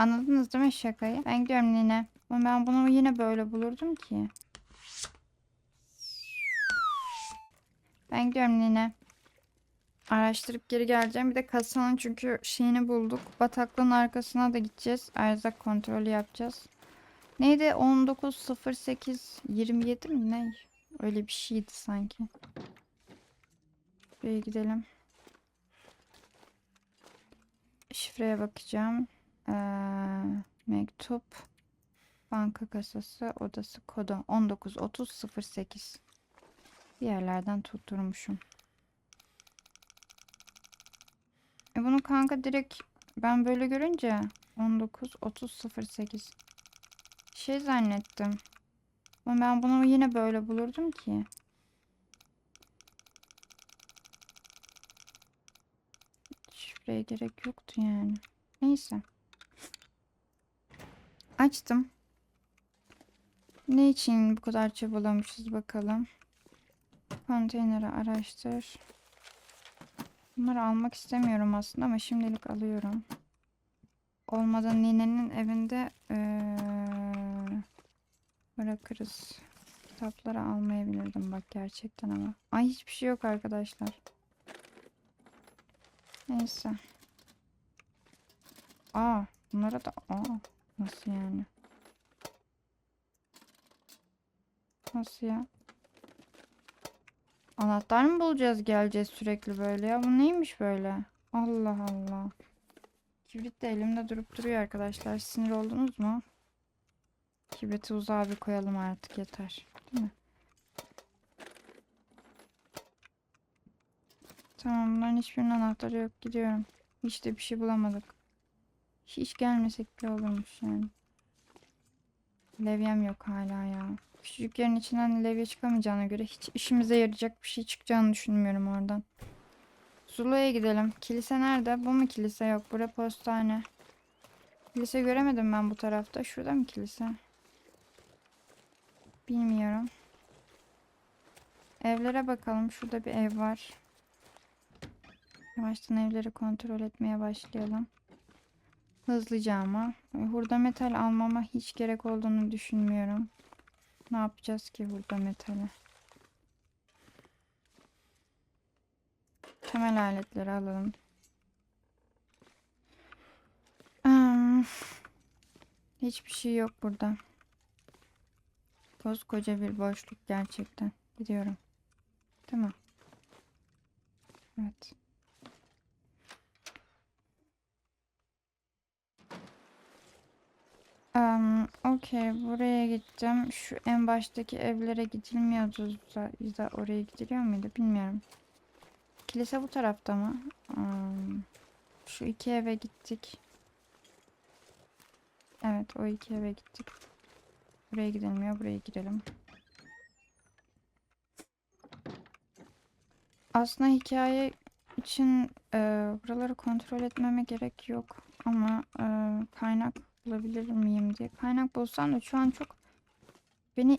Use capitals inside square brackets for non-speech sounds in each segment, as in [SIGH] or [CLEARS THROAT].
Anladınız değil mi şakayı? Ben gidiyorum Nine. Ama Ben bunu yine böyle bulurdum ki. Ben gidiyorum Nine. Araştırıp geri geleceğim. Bir de kasanın çünkü şeyini bulduk. Bataklığın arkasına da gideceğiz. Erzak kontrolü yapacağız. Neydi? 19.08 27 mi ne? Öyle bir şeydi sanki. Buraya gidelim. Şifreye bakacağım. Ee, mektup. Banka kasası odası kodu 19.30.08. Bir yerlerden tutturmuşum. E bunu kanka direkt ben böyle görünce 19.30.08 şey zannettim. Ama ben bunu yine böyle bulurdum ki. Şifreye gerek yoktu yani. Neyse. Açtım. Ne için bu kadar çabalamışız bakalım. Konteyneri araştır. Bunları almak istemiyorum aslında ama şimdilik alıyorum. Olmadan ninenin evinde eee, bırakırız. Kitapları almayabilirdim bak gerçekten ama. Ay hiçbir şey yok arkadaşlar. Neyse. Aa bunlara da aa nasıl yani? Nasıl ya? Anahtar mı bulacağız geleceğiz sürekli böyle ya? Bu neymiş böyle? Allah Allah. Kibrit de elimde durup duruyor arkadaşlar. Sinir oldunuz mu? Kibriti uzağa bir koyalım artık yeter. Değil mi? Tamam bunların hiçbirinin anahtarı yok. Gidiyorum. Hiç de bir şey bulamadık. Hiç gelmesek bile olurmuş yani. Levyem yok hala ya. Küçücük yerin içinden levye çıkamayacağına göre hiç işimize yarayacak bir şey çıkacağını düşünmüyorum oradan. Zula'ya gidelim. Kilise nerede? Bu mu kilise? Yok. Bura postane. Kilise göremedim ben bu tarafta. Şurada mı kilise? Bilmiyorum. Evlere bakalım. Şurada bir ev var. Yavaştan evleri kontrol etmeye başlayalım. Hızlıca ama. Hurda metal almama hiç gerek olduğunu düşünmüyorum. Ne yapacağız ki hurda metali? Temel aletleri alalım. Hiçbir şey yok burada. Koskoca bir boşluk gerçekten. Gidiyorum. Mi? Evet. Um, Okey, buraya gideceğim. Şu en baştaki evlere gidilmiyordu da, ya da oraya gidiliyor muydu bilmiyorum. Kilise bu tarafta mı? Um, şu iki eve gittik. Evet, o iki eve gittik. Buraya gidilmiyor, buraya girelim. Aslında hikaye için e, buraları kontrol etmeme gerek yok. Ama e, kaynak bulabilir miyim diye. Kaynak bulsam da şu an çok beni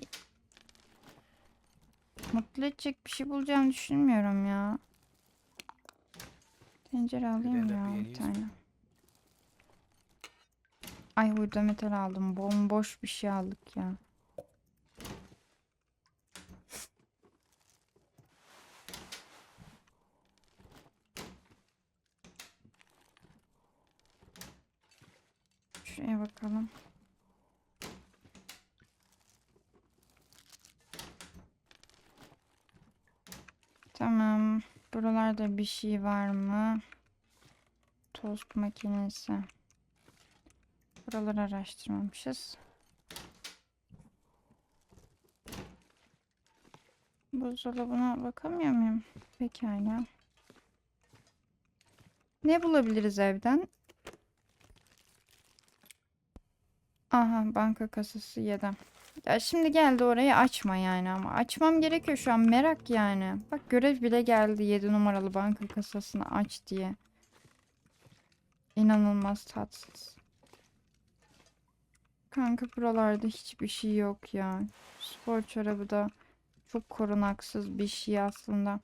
mutlu edecek bir şey bulacağımı düşünmüyorum ya. Tencere alayım ya bir tane. Ay hurda metal aldım. Bomboş bir şey aldık ya. Şuraya bakalım. Tamam. Buralarda bir şey var mı? Tost makinesi. Buraları araştırmamışız. Buzdolabına bakamıyor muyum? Pekala. Ne bulabiliriz evden? Aha banka kasası yedim. Ya şimdi geldi orayı açma yani ama açmam gerekiyor şu an merak yani. Bak görev bile geldi 7 numaralı banka kasasını aç diye. İnanılmaz tatsız. Kanka buralarda hiçbir şey yok ya. Spor çorabı da çok korunaksız bir şey aslında.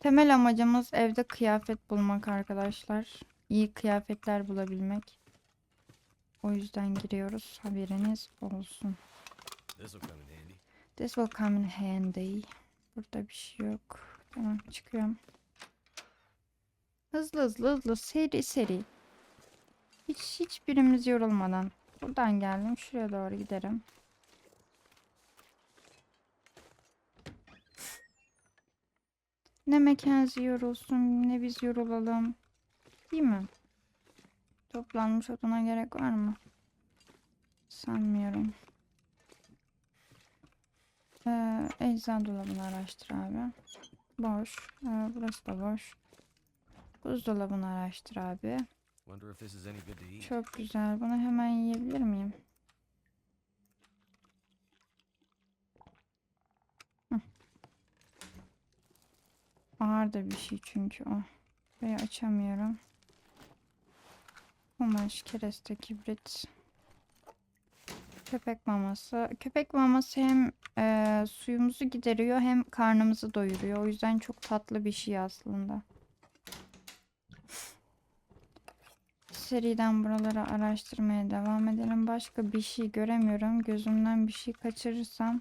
Temel amacımız evde kıyafet bulmak arkadaşlar. İyi kıyafetler bulabilmek. O yüzden giriyoruz. Haberiniz olsun. This will come in handy. Burada bir şey yok. Tamam çıkıyorum. Hızlı hızlı hızlı seri seri. Hiç hiçbirimiz yorulmadan. Buradan geldim. Şuraya doğru giderim. Ne Mackenzie yorulsun ne biz yorulalım. Değil mi? Toplanmış oduna gerek var mı? Sanmıyorum. Ee, eczan dolabını araştır abi. Boş. Ee, burası da boş. Buzdolabını araştır abi. Çok güzel. Bunu hemen yiyebilir miyim? Hı. Ağır da bir şey çünkü o. Ve açamıyorum. Kumaş, kereste, kibrit. Köpek maması. Köpek maması hem e, suyumuzu gideriyor hem karnımızı doyuruyor. O yüzden çok tatlı bir şey aslında. Seriden buraları araştırmaya devam edelim. Başka bir şey göremiyorum. Gözümden bir şey kaçırırsam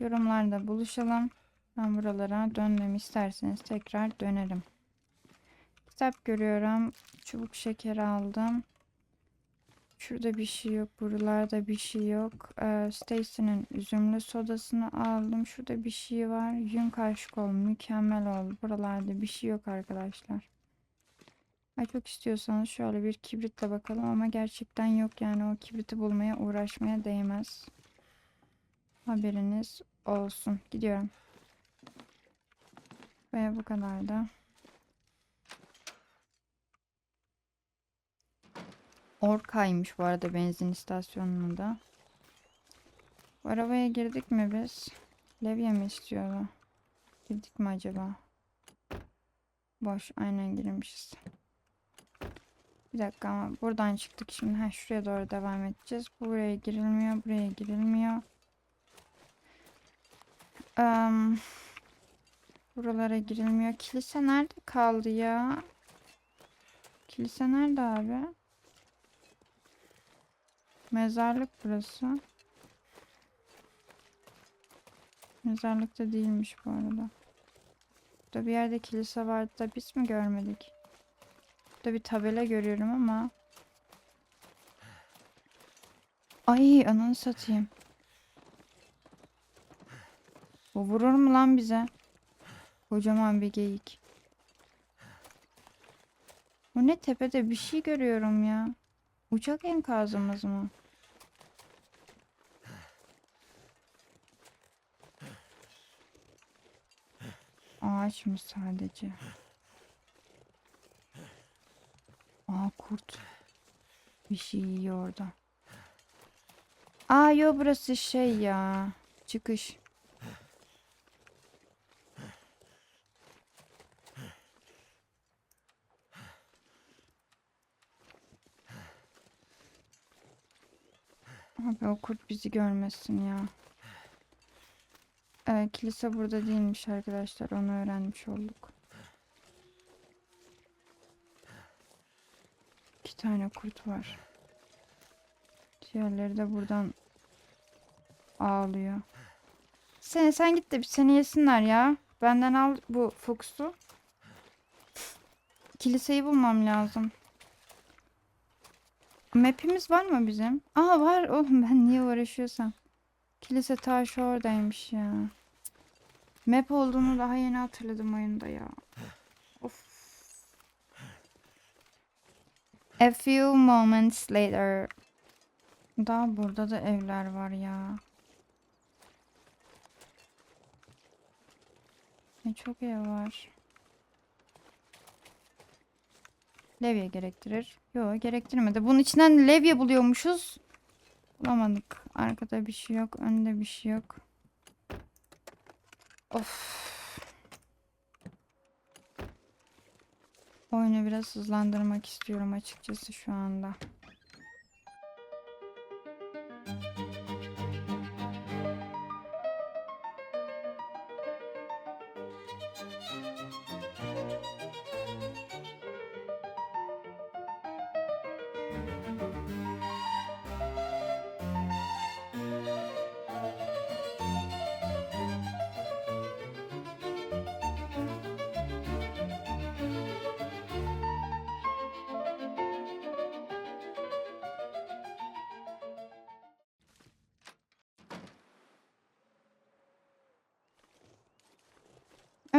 yorumlarda buluşalım. Ben buralara dönmemi isterseniz tekrar dönerim. Kitap görüyorum. Çubuk şeker aldım. Şurada bir şey yok. Buralarda bir şey yok. Ee, Stacy'nin üzümlü sodasını aldım. Şurada bir şey var. Yün kaşık ol. Mükemmel oldu. Buralarda bir şey yok arkadaşlar. Çok istiyorsanız şöyle bir kibritle bakalım ama gerçekten yok yani o kibriti bulmaya uğraşmaya değmez. Haberiniz olsun. Gidiyorum. Ve bu kadar da. Orkaymış bu arada benzin istasyonunda. da. Bu arabaya girdik mi biz? Levye mi istiyordu? Girdik mi acaba? Boş. Aynen girmişiz. Bir dakika ama buradan çıktık şimdi. Ha, şuraya doğru devam edeceğiz. Buraya girilmiyor. Buraya girilmiyor. Am, buralara girilmiyor. Kilise nerede kaldı ya? Kilise nerede abi? Mezarlık burası. Mezarlık da değilmiş bu arada. Burada bir yerde kilise vardı da biz mi görmedik? Burada bir tabela görüyorum ama. Ay ananı satayım. Bu vurur mu lan bize? Kocaman bir geyik. Bu ne tepede bir şey görüyorum ya. Uçak enkazımız mı? Ağaç mı sadece? Aa kurt. Bir şey yiyor orada. Aa yo burası şey ya. Çıkış. Abi o kurt bizi görmesin ya. Ee, kilise burada değilmiş arkadaşlar. Onu öğrenmiş olduk. İki tane kurt var. Diğerleri de buradan ağlıyor. Sen sen git de bir seni yesinler ya. Benden al bu Fox'u. Kiliseyi bulmam lazım. Map'imiz var mı bizim? Aa var oğlum ben niye uğraşıyorsam. Kilise taşı oradaymış ya. Map olduğunu daha yeni hatırladım oyunda ya. Of. A few moments later. Daha burada da evler var ya. Ne çok ev var. Levye gerektirir. Yok gerektirmedi. Bunun içinden levye buluyormuşuz. Bulamadık. Arkada bir şey yok. Önde bir şey yok. Of. Oyunu biraz hızlandırmak istiyorum açıkçası şu anda.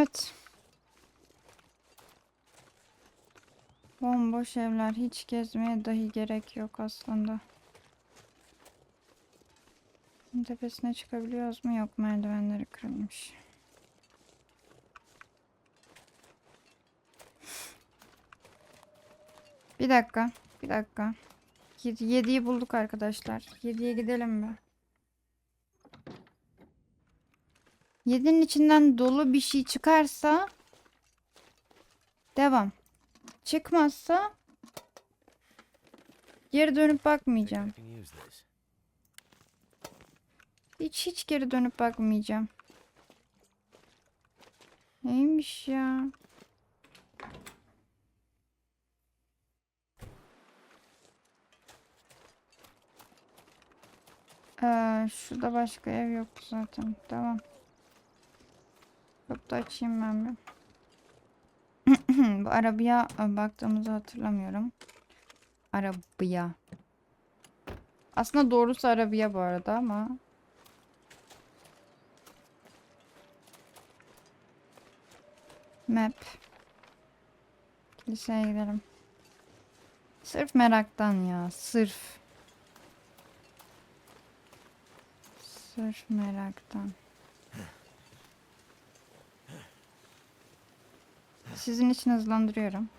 Evet. Bomboş evler. Hiç gezmeye dahi gerek yok aslında. Tepesine çıkabiliyoruz mu? Yok merdivenleri kırılmış. Bir dakika. Bir dakika. 7'yi bulduk arkadaşlar. 7'ye gidelim mi? 7'nin içinden dolu bir şey çıkarsa devam. Çıkmazsa geri dönüp bakmayacağım. Hiç hiç geri dönüp bakmayacağım. Neymiş ya? Ee, şurada başka ev yok zaten. Tamam. Çok da açayım ben bir. [CLEARS THROAT] Bu arabaya e, baktığımızı hatırlamıyorum. Arabaya. Aslında doğrusu arabaya bu arada ama Map. Kiliseye gidelim. Sırf meraktan ya. Sırf. Sırf meraktan. Sizin için hızlandırıyorum.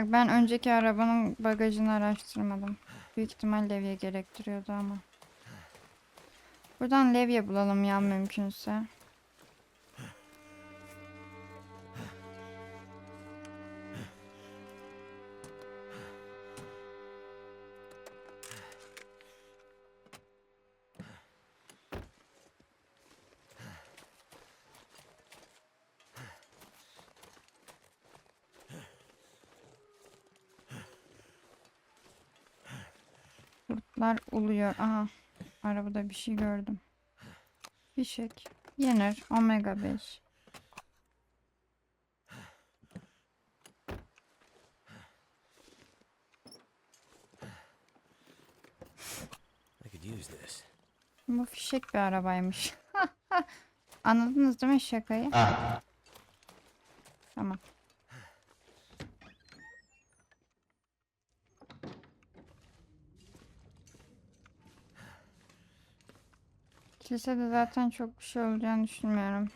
Ben önceki arabanın bagajını araştırmadım. Büyük ihtimal levye gerektiriyordu ama. Buradan levye bulalım ya mümkünse. Kurtlar uluyor. Aha. Arabada bir şey gördüm. Fişek. Yenir. Omega 5. I could use this. Bu fişek bir arabaymış. [LAUGHS] Anladınız değil mi şakayı? Tamam. Kilisede zaten çok bir şey olacağını düşünmüyorum.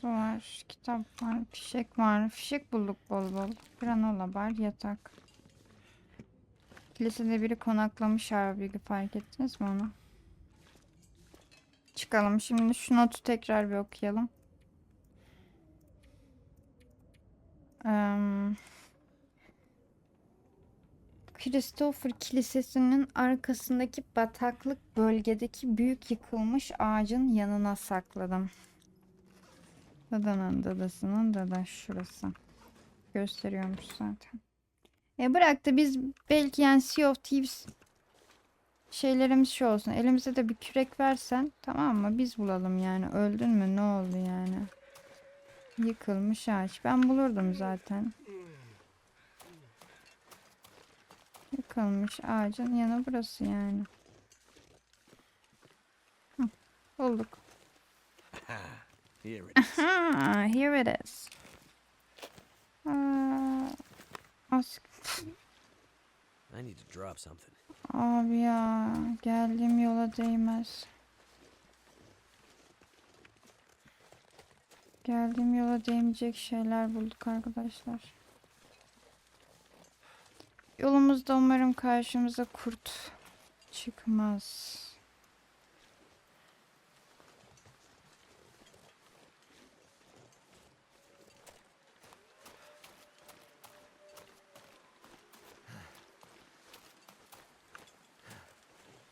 Su var, kitap var, fişek var. Fişek bulduk bol bol. Granola bar, yatak. Kilisede biri konaklamış abi fark ettiniz mi onu? Çıkalım. Şimdi şu notu tekrar bir okuyalım. Eee Christopher Kilisesi'nin arkasındaki bataklık bölgedeki büyük yıkılmış ağacın yanına sakladım. Dadanın dadasının dada şurası. Gösteriyormuş zaten. E bırak da biz belki yani Sea of Thieves şeylerimiz şey olsun. Elimize de bir kürek versen tamam mı? Biz bulalım yani. Öldün mü? Ne oldu yani? Yıkılmış ağaç. Ben bulurdum zaten. Yıkılmış ağacın yanı burası yani. Hı, bulduk. Here it is. Here it is. Aa, I need to drop something. Abi ya geldiğim yola değmez. Geldiğim yola değmeyecek şeyler bulduk arkadaşlar. Yolumuzda umarım karşımıza kurt çıkmaz.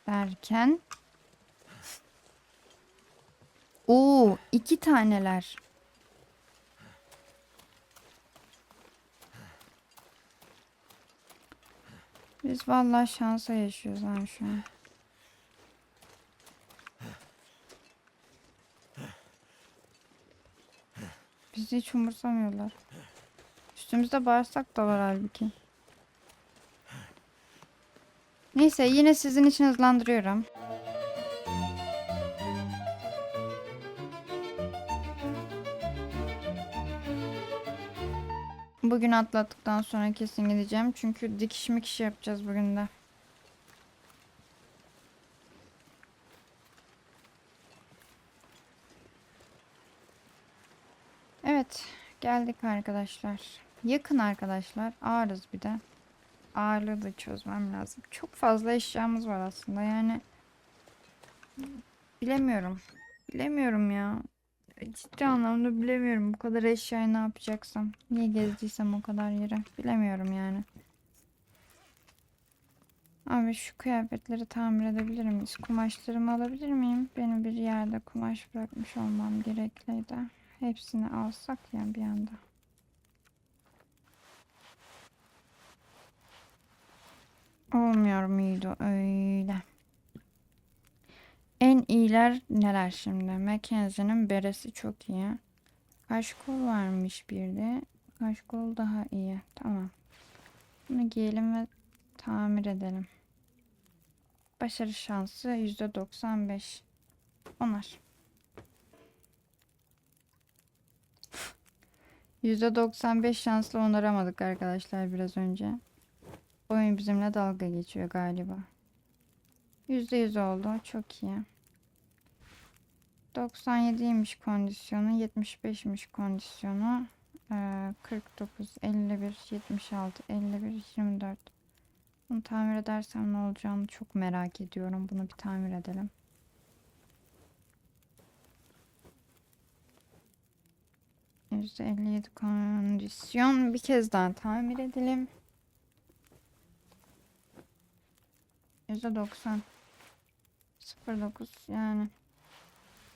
Derken Oo, iki taneler. Biz vallahi şansa yaşıyoruz lan şu an. Bizi hiç umursamıyorlar. Üstümüzde bağırsak da var halbuki. Neyse yine sizin için hızlandırıyorum. Bugün atlattıktan sonra kesin gideceğim. Çünkü dikiş mikiş yapacağız bugün de. Evet, geldik arkadaşlar. Yakın arkadaşlar. Ağırız bir de. Ağırlığı da çözmem lazım. Çok fazla eşyamız var aslında. Yani bilemiyorum. Bilemiyorum ya. Ciddi anlamda bilemiyorum. Bu kadar eşyayı ne yapacaksam. Niye gezdiysem o kadar yere. Bilemiyorum yani. Abi şu kıyafetleri tamir edebilir miyiz? Kumaşlarımı alabilir miyim? Benim bir yerde kumaş bırakmış olmam gerekliydi. Hepsini alsak ya bir anda. Olmuyor muydu öyle? En iyiler neler şimdi? Mackenzie'nin beresi çok iyi. Kaşkol varmış bir de. Kaşkol daha iyi. Tamam. Bunu giyelim ve tamir edelim. Başarı şansı %95. Onar. [LAUGHS] %95 şansla onaramadık arkadaşlar biraz önce. Oyun bizimle dalga geçiyor galiba. %100 oldu. Çok iyi. 97'ymiş kondisyonu. 75'miş kondisyonu. Ee, 49, 51, 76, 51, 24. Bunu tamir edersem ne olacağını çok merak ediyorum. Bunu bir tamir edelim. %57 kondisyon. Bir kez daha tamir edelim. %90. 09 yani.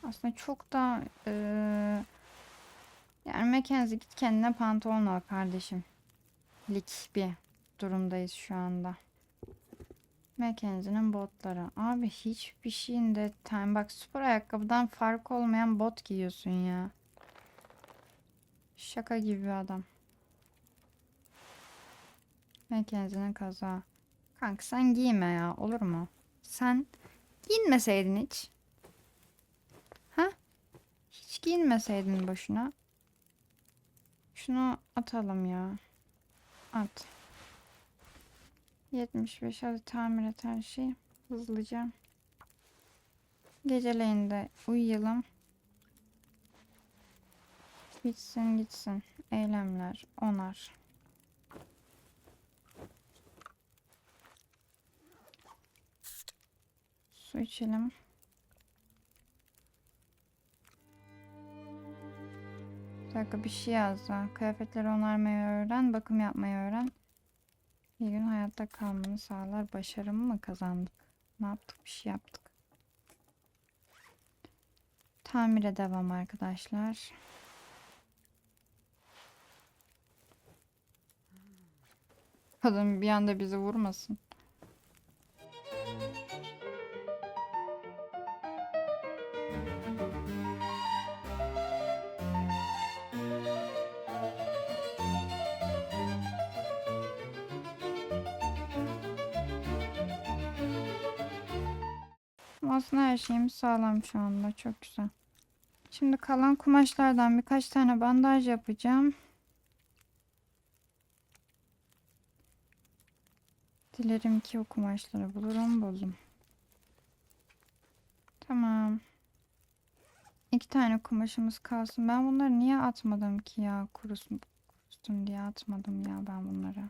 Aslında çok da eee yani Mackenzie git kendine pantolon al kardeşim. Lik bir durumdayız şu anda. Mackenzie'nin botları. Abi hiçbir şeyinde time bak spor ayakkabıdan fark olmayan bot giyiyorsun ya. Şaka gibi adam. Mackenzie'nin kazağı. Kanka sen giyme ya olur mu? Sen giyinmeseydin hiç. Ha? Hiç giyinmeseydin boşuna. Şunu atalım ya. At. 75 hadi tamir et her şeyi. Hızlıca. Geceleyin de uyuyalım. Bitsin gitsin. Eylemler onar. Su içelim. Dakika bir şey yazdı. Kıyafetleri onarmayı öğren, bakım yapmayı öğren. Bir gün hayatta kalmanı sağlar. Başarımı mı kazandık? Ne yaptık? Bir şey yaptık. Tamire devam arkadaşlar. Kadın bir anda bizi vurmasın. Aslında her şeyimiz sağlam şu anda. Çok güzel. Şimdi kalan kumaşlardan birkaç tane bandaj yapacağım. Dilerim ki o kumaşları bulurum buldum. Tamam. İki tane kumaşımız kalsın. Ben bunları niye atmadım ki ya? Kurusun, kurusun diye atmadım ya ben bunları.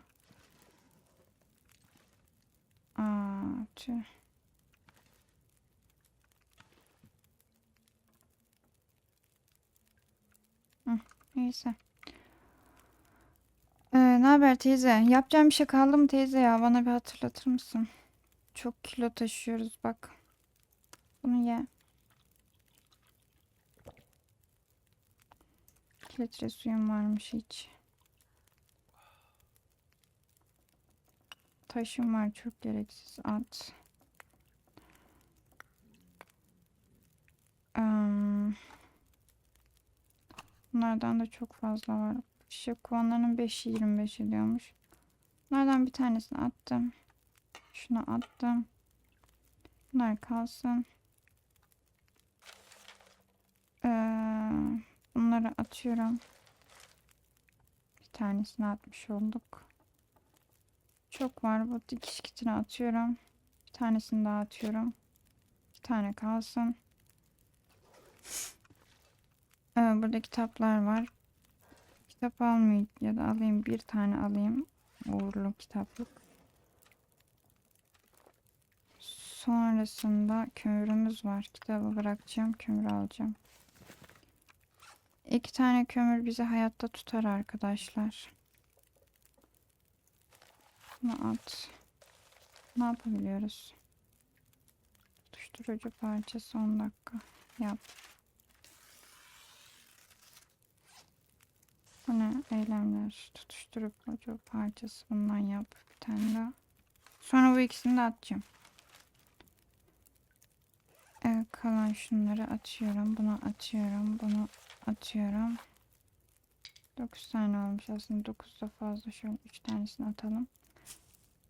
Aa, tüh. Neyse. Ee, ne haber teyze? Yapacağım bir şey kaldı mı teyze ya? Bana bir hatırlatır mısın? Çok kilo taşıyoruz bak. Bunu ye. 2 litre suyum varmış hiç. Taşım var çok gereksiz at. Bunlardan da çok fazla var. Çiçek kovanlarının 5'i 25 ediyormuş. Bunlardan bir tanesini attım. Şunu attım. Bunlar kalsın. Ee, bunları atıyorum. Bir tanesini atmış olduk. Çok var. Bu dikiş kitini atıyorum. Bir tanesini daha atıyorum. Bir tane kalsın. Ee, burada kitaplar var. Kitap almayayım ya da alayım. Bir tane alayım. Uğurlu kitaplık. Sonrasında kömürümüz var. Kitabı bırakacağım. Kömür alacağım. İki tane kömür bizi hayatta tutar arkadaşlar. Bunu at. Ne yapabiliyoruz? Tutuşturucu parçası 10 dakika. Yap. Bu ne? Eylemler. Tutuşturucu parçası bundan yap. Bir tane daha. Sonra bu ikisini de atacağım. Evet, kalan şunları atıyorum. Bunu atıyorum. Bunu atıyorum. 9 tane olmuş aslında. 9 da fazla. Şöyle 3 tanesini atalım.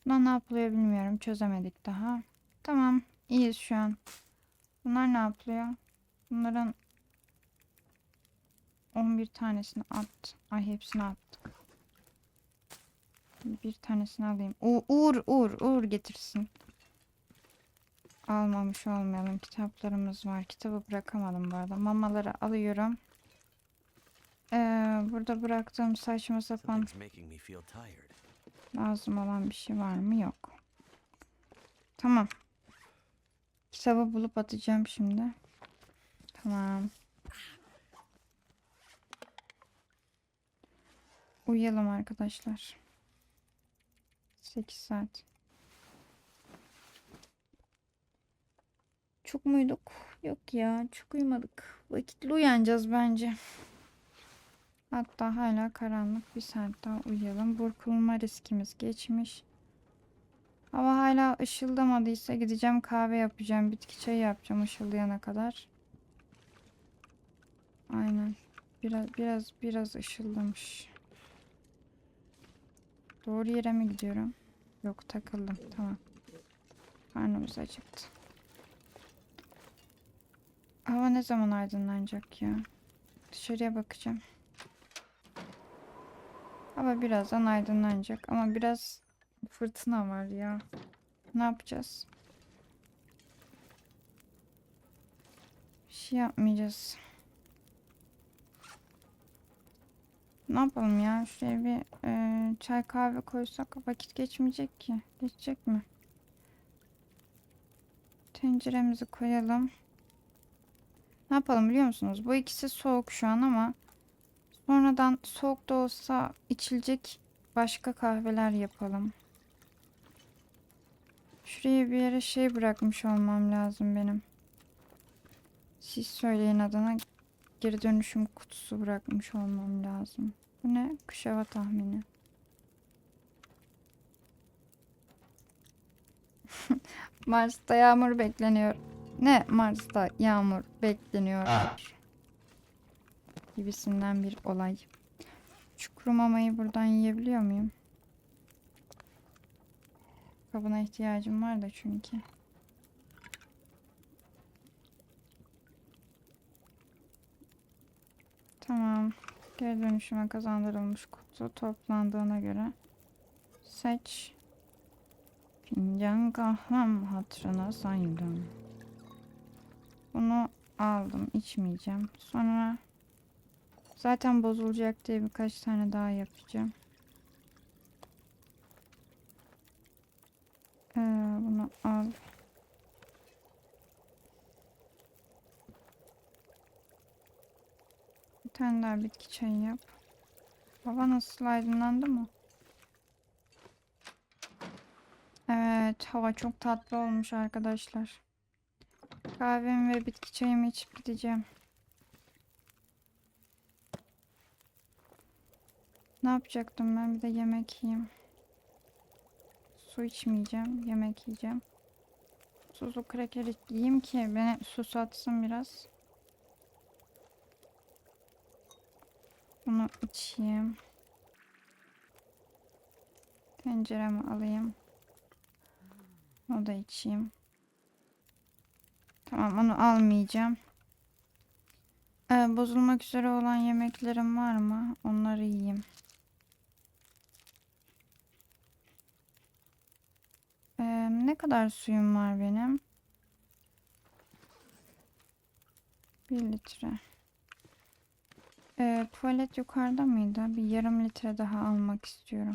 Buna ne yapılıyor bilmiyorum. Çözemedik daha. Tamam. iyiyiz şu an. Bunlar ne yapılıyor? Bunların 11 tanesini at. Ay hepsini attık. Bir tanesini alayım. U Uğur, Uğur, Uğur getirsin. Almamış olmayalım. Kitaplarımız var. Kitabı bırakamadım bu arada. Mamaları alıyorum. Ee, burada bıraktığım saçma sapan lazım olan bir şey var mı? Yok. Tamam. Kitabı bulup atacağım şimdi. Tamam. Uyuyalım arkadaşlar. 8 saat. Çok muyduk? Yok ya, çok uyumadık. Vakitli uyanacağız bence. Hatta hala karanlık. Bir saat daha uyuyalım. Burkulma riskimiz geçmiş. Hava hala ışıldamadıysa gideceğim kahve yapacağım. Bitki çayı yapacağım ışıldayana kadar. Aynen. Biraz biraz biraz ışıldamış. Doğru yere mi gidiyorum? Yok takıldım. Tamam. Karnımız acıktı. Hava ne zaman aydınlanacak ya? Dışarıya bakacağım. Hava birazdan aydınlanacak ama biraz fırtına var ya. Ne yapacağız? Bir şey yapmayacağız. Ne yapalım ya? Şuraya bir e, çay kahve koysak vakit geçmeyecek ki. Geçecek mi? Tenceremizi koyalım. Ne yapalım biliyor musunuz? Bu ikisi soğuk şu an ama sonradan soğuk da olsa içilecek başka kahveler yapalım. Şuraya bir yere şey bırakmış olmam lazım benim. Siz söyleyin adına geri dönüşüm kutusu bırakmış olmam lazım. Bu ne? Kış hava tahmini. [LAUGHS] Mars'ta yağmur bekleniyor. Ne? Mars'ta yağmur bekleniyor. Gibisinden bir olay. Şu kuru mamayı buradan yiyebiliyor muyum? Kabına ihtiyacım var da çünkü. Tamam. Geri dönüşüme kazandırılmış kutu toplandığına göre seç. Fincan kahvem hatırına saydım. Bunu aldım. içmeyeceğim. Sonra zaten bozulacak diye birkaç tane daha yapacağım. Ee, bunu al. Tane daha bitki çayı yap. Baba nasıl aydınlandı mı? Evet, hava çok tatlı olmuş arkadaşlar. Kahvemi ve bitki çayımı içip gideceğim. Ne yapacaktım ben? Bir de yemek yiyeyim. Su içmeyeceğim. Yemek yiyeceğim. Tuzlu kraker yiyeyim ki beni susatsın biraz. Bunu içeyim. Tenceremi alayım. Onu da içeyim. Tamam onu almayacağım. Ee, bozulmak üzere olan yemeklerim var mı? Onları yiyeyim. Ee, ne kadar suyum var benim? Bir litre. Ee, tuvalet yukarıda mıydı? Bir yarım litre daha almak istiyorum.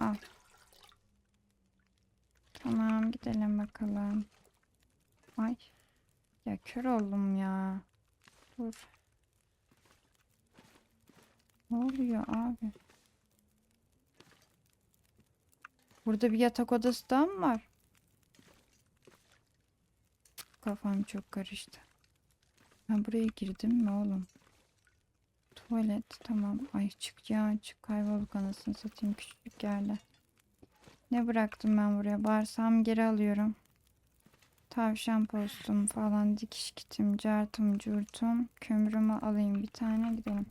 Al. Tamam gidelim bakalım. Ay. Ya kör oldum ya. Dur. Ne oluyor abi? Burada bir yatak odası daha mı var? Kafam çok karıştı. Ben buraya girdim mi oğlum? Tuvalet tamam. Ay çık ya çık kaybolduk anasını satayım küçücük yerde. Ne bıraktım ben buraya? Bağırsağımı geri alıyorum. Tavşan postum falan dikiş kitim, cartım, curtum. Kömürümü alayım bir tane gidelim.